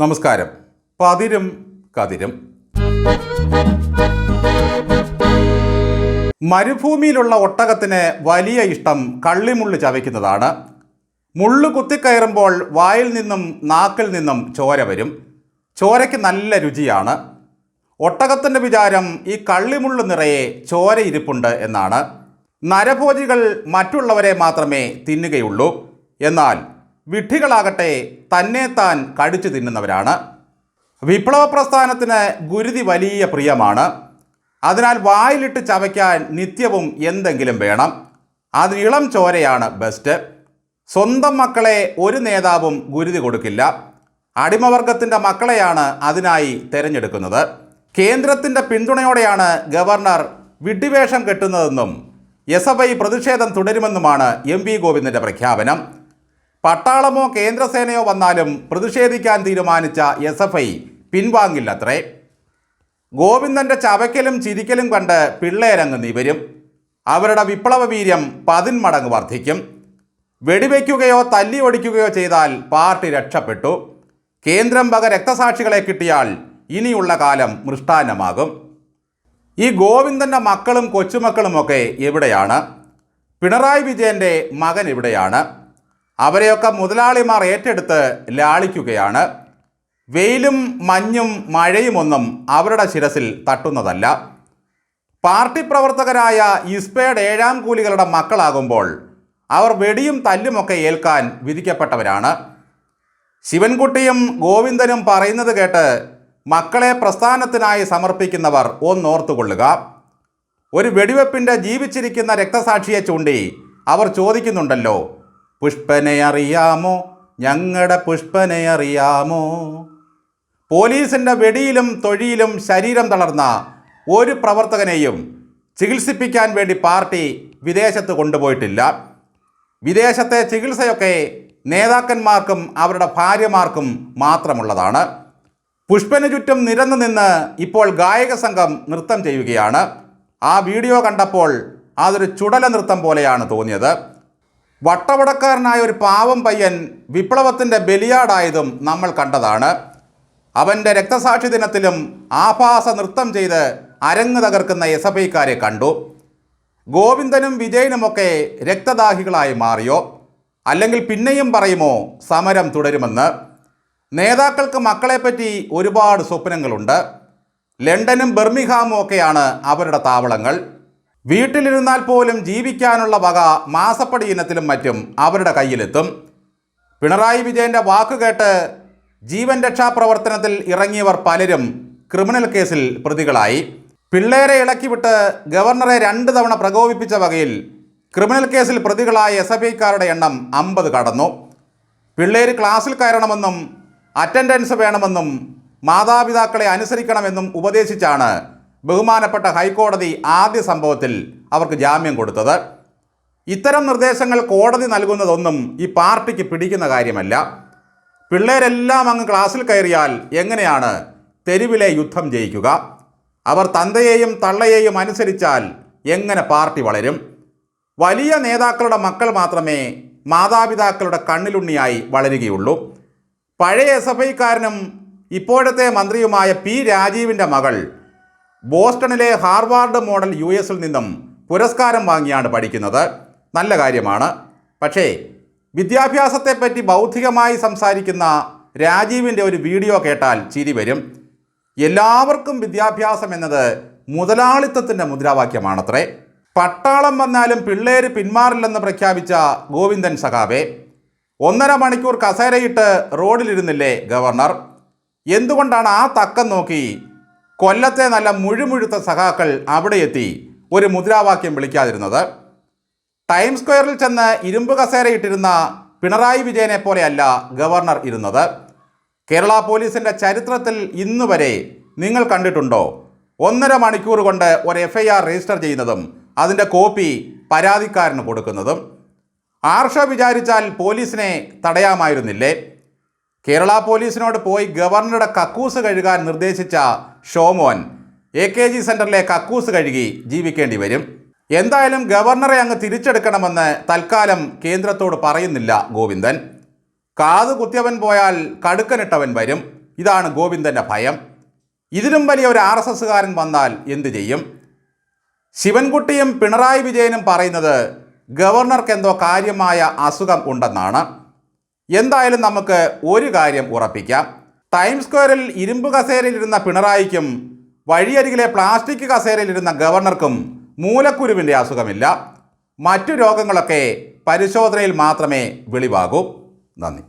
നമസ്കാരം. പതിരും കതിരും. മരുഭൂമിയിലുള്ള ഒട്ടകത്തിന് വലിയ ഇഷ്ടം കള്ളിമുള്ളു ചവയ്ക്കുന്നതാണ്. മുള്ളു കുത്തിക്കയറുമ്പോൾ വായിൽ നിന്നും നാക്കിൽ നിന്നും ചോര വരും. ചോരയ്ക്ക് നല്ല രുചിയാണ്. ഒട്ടകത്തിന്റെ വിചാരം ഈ കള്ളിമുള്ളു നിറയെ ചോര ഇരിപ്പുണ്ട് എന്നാണ്. നരഭോജികൾ മറ്റുള്ളവരെ മാത്രമേ തിന്നുകയുള്ളൂ. എന്നാൽ വിഡ്ഢികളാകട്ടെ തന്നെ താൻ കടിച്ചു തിന്നുന്നവരാണ്. വിപ്ലവ പ്രസ്ഥാനത്തിന് ഗുരുതി വലിയ പ്രിയമാണ്. അതിനാൽ വായിലിട്ട് ചവയ്ക്കാൻ നിത്യവും എന്തെങ്കിലും വേണം. അത് ഇളം ചോരയാണ് ബെസ്റ്റ് സ്വന്തം മക്കളെ ഒരു നേതാവും ഗുരുതി കൊടുക്കില്ല. അടിമവർഗത്തിന്റെ മക്കളെയാണ് അതിനായി തിരഞ്ഞെടുക്കുന്നത്. കേന്ദ്രത്തിന്റെ പിന്തുണയോടെയാണ് ഗവർണർ വിഡ്ഢിവേഷം കെട്ടുന്നതെന്നും എസ് എഫ് ഐ പ്രതിഷേധം തുടരുമെന്നുമാണ് എം വി ഗോവിന്ദന്റെ പ്രഖ്യാപനം. പട്ടാളമോ കേന്ദ്രസേനയോ വന്നാലും പ്രതിഷേധിക്കാൻ തീരുമാനിച്ച എസ് എഫ് ഐ പിൻവാങ്ങില്ലത്രേ. ഗോവിന്ദന്റെ ചവയ്ക്കലും ചിരിക്കലും കണ്ട് പിള്ളേരങ്ങ് നിവരും. അവരുടെ വിപ്ലവ വീര്യം പതിന്മടങ്ങ് വർദ്ധിക്കും. വെടിവെക്കുകയോ തല്ലി ഒടിക്കുകയോ ചെയ്താൽ പാർട്ടി രക്ഷപ്പെട്ടു. കേന്ദ്രം വക രക്തസാക്ഷികളെ കിട്ടിയാൽ ഇനിയുള്ള കാലം മൃഷ്ടാന്നമാകും. ഈ ഗോവിന്ദന്റെ മക്കളും കൊച്ചുമക്കളുമൊക്കെ എവിടെയാണ്? പിണറായി വിജയന്റെ മകൻ എവിടെയാണ്? അവരെയൊക്കെ മുതലാളിമാർ ഏറ്റെടുത്ത് ലാളിക്കുകയാണ്. വെയിലും മഞ്ഞും മഴയുമൊന്നും അവരുടെ ശിരസിൽ തട്ടുന്നതല്ല. പാർട്ടി പ്രവർത്തകരായ ഇസ്പേഡ് ഏഴാം കൂലികളുടെ മക്കളാകുമ്പോൾ അവർ വെടിയും തല്ലുമൊക്കെ ഏൽക്കാൻ വിധിക്കപ്പെട്ടവരാണ്. ശിവൻകുട്ടിയും ഗോവിന്ദനും പറയുന്നത് കേട്ട് മക്കളെ പ്രസ്ഥാനത്തിനായി സമർപ്പിക്കുന്നവർ ഒന്നോർത്തുകൊള്ളുക. ഒരു വെടിവെപ്പിന്റെ ജീവിച്ചിരിക്കുന്ന രക്തസാക്ഷിയെ ചൂണ്ടി അവർ ചോദിക്കുന്നുണ്ടല്ലോ പുഷ്പനെ അറിയാമോ ഞങ്ങളുടെ പുഷ്പനെ അറിയാമോ പോലീസിന്റെ വെടിയിലും തൊഴിയിലും ശരീരം തളർന്ന ഒരു പ്രവർത്തകനെയും ചികിത്സിപ്പിക്കാൻ വേണ്ടി പാർട്ടി വിദേശത്ത് കൊണ്ടുപോയിട്ടില്ല. വിദേശത്തെ ചികിത്സയൊക്കെ നേതാക്കന്മാർക്കും അവരുടെ ഭാര്യമാർക്കും മാത്രമുള്ളതാണ്. പുഷ്പന് ചുറ്റും നിരന്നു നിന്ന് ഇപ്പോൾ ഗായക സംഘം നൃത്തം ചെയ്യുകയാണ്. ആ വീഡിയോ കണ്ടപ്പോൾ അതൊരു ചുടല നൃത്തം പോലെയാണ് തോന്നിയത്. വട്ടവടക്കാരനായ ഒരു പാവം പയ്യൻ വിപ്ലവത്തിന്റെ ബലിയാടായതും നമ്മൾ കണ്ടതാണ്. അവന്റെ രക്തസാക്ഷി ദിനത്തിലും ആഭാസ നൃത്തം ചെയ്ത് അരങ്ങ് തകർക്കുന്ന എസ് എഫ് ഐക്കാരെ കണ്ടു. ഗോവിന്ദനും വിജയനുമൊക്കെ രക്തദാഹികളായി മാറിയോ? അല്ലെങ്കിൽ പിന്നെയും പറയുമോ സമരം തുടരുമെന്ന്? നേതാക്കൾക്ക് മക്കളെപ്പറ്റി ഒരുപാട് സ്വപ്നങ്ങളുണ്ട്. ലണ്ടനും ബെർമിഹാമും ഒക്കെയാണ് അവരുടെ താവളങ്ങൾ. വീട്ടിലിരുന്നാൽ പോലും ജീവിക്കാനുള്ള വക മാസപ്പടി ഇനത്തിലും മറ്റും അവരുടെ കയ്യിലെത്തും. പിണറായി വിജയന്റെ വാക്കുകേട്ട് ജീവൻ രക്ഷാപ്രവർത്തനത്തിൽ ഇറങ്ങിയവർ പലരും ക്രിമിനൽ കേസിൽ പ്രതികളായി. പിള്ളേരെ ഇളക്കിവിട്ട് ഗവർണറെ രണ്ട് തവണ പ്രകോപിപ്പിച്ച വകയിൽ ക്രിമിനൽ കേസിൽ പ്രതികളായ എസ് എഫ് ഐക്കാരുടെ എണ്ണം അമ്പത് കടന്നു. പിള്ളേർ ക്ലാസ്സിൽ കയറണമെന്നും അറ്റൻഡൻസ് വേണമെന്നും മാതാപിതാക്കളെ അനുസരിക്കണമെന്നും ഉപദേശിച്ചാണ് ബഹുമാനപ്പെട്ട ഹൈക്കോടതി ആദ്യ സംഭവത്തിൽ അവർക്ക് ജാമ്യം കൊടുത്തത്. ഇത്തരം നിർദ്ദേശങ്ങൾ കോടതി നൽകുന്നതൊന്നും ഈ പാർട്ടിക്ക് പിടിക്കുന്ന കാര്യമല്ല. പിള്ളേരെല്ലാം അങ്ങ് ക്ലാസ്സിൽ കയറിയാൽ എങ്ങനെയാണ് തെരുവിലെ യുദ്ധം ജയിക്കുക? അവർ തന്തയെയും തള്ളയെയും അനുസരിച്ചാൽ എങ്ങനെ പാർട്ടി വളരും? വലിയ നേതാക്കളുടെ മക്കൾ മാത്രമേ മാതാപിതാക്കളുടെ കണ്ണിലുണ്ണിയായി വളരുകയുള്ളൂ. പഴയ എസ് എഫ് ഐക്കാരനും ഇപ്പോഴത്തെ മന്ത്രിയുമായ പി രാജീവിന്റെ മകൾ ബോസ്റ്റണിലെ ഹാർവാർഡ് മോഡൽ യു എസിൽ നിന്നും പുരസ്കാരം വാങ്ങിയാണ് പഠിക്കുന്നത്. നല്ല കാര്യമാണ്. പക്ഷേ വിദ്യാഭ്യാസത്തെപ്പറ്റി ബൗദ്ധികമായി സംസാരിക്കുന്ന രാജീവിന്റെ ഒരു വീഡിയോ കേട്ടാൽ ചിരി വരും. എല്ലാവർക്കും വിദ്യാഭ്യാസം എന്നത് മുതലാളിത്തത്തിന്റെ മുദ്രാവാക്യമാണത്രേ. പട്ടാളം വന്നാലും പിള്ളേര് പിന്മാറില്ലെന്ന് പ്രഖ്യാപിച്ച ഗോവിന്ദൻ സഖാബെ ഒന്നര മണിക്കൂർ കസേരയിട്ട് റോഡിലിരുന്നില്ലേ ഗവർണർ? എന്തുകൊണ്ടാണ് ആ തക്കം നോക്കി കൊല്ലത്തെ നല്ല മുഴുമുഴുത്ത സഖാക്കൾ അവിടെ എത്തി ഒരു മുദ്രാവാക്യം വിളിക്കാതിരുന്നത്. ടൈം സ്ക്വയറിൽ ചെന്ന് ഇരുമ്പ് കസേരയിട്ടിരുന്ന പിണറായി വിജയനെ പോലെയല്ല ഗവർണർ ഇരുന്നത്. കേരള പോലീസിന്റെ ചരിത്രത്തിൽ ഇന്ന് വരെ നിങ്ങൾ കണ്ടിട്ടുണ്ടോ? ഒന്നര മണിക്കൂർ കൊണ്ട് ഒരു എഫ് ഐ ആർ രജിസ്റ്റർ ചെയ്യുന്നതും അതിന്റെ കോപ്പി പരാതിക്കാരന് കൊടുക്കുന്നതും. ആർഷ വിചാരിച്ചാൽ പോലീസിനെ തടയാമായിരുന്നില്ലേ? കേരള പോലീസിനോട് പോയി ഗവർണറുടെ കക്കൂസ് കഴുകാൻ നിർദ്ദേശിച്ച ഷോമോൻ എ കെ ജി സെന്ററിലെ കക്കൂസ് കഴുകി ജീവിക്കേണ്ടി വരും. എന്തായാലും ഗവർണറെ അങ്ങ് തിരിച്ചെടുക്കണമെന്ന് തൽക്കാലം കേന്ദ്രത്തോട് പറയുന്നില്ല ഗോവിന്ദൻ. കാത് കുത്തിയവൻ പോയാൽ കടുക്കനിട്ടവൻ വരും. ഇതാണ് ഗോവിന്ദന്റെ ഭയം. ഇതിലും വലിയ ഒരു ആർ എസ് എസ്സുകാരൻ വന്നാൽ എന്തു ചെയ്യും? ശിവൻകുട്ടിയും പിണറായി വിജയനും പറയുന്നത് ഗവർണർക്ക് എന്തോ കാര്യമായ അസുഖം ഉണ്ടെന്നാണ്. എന്തായാലും നമുക്ക് ഒരു കാര്യം ഉറപ്പിക്കാം. ടൈം സ്ക്വയറിൽ ഇരുമ്പ് കസേരയിലിരുന്ന പിണറായിക്കും വഴിയരികിലെ പ്ലാസ്റ്റിക് കസേരയിലിരുന്ന ഗവർണർക്കും മൂലക്കുരുവിന്റെ അസുഖമില്ല. മറ്റു രോഗങ്ങളൊക്കെ പരിശോധനയിൽ മാത്രമേ വെളിവാകൂ. നന്ദി.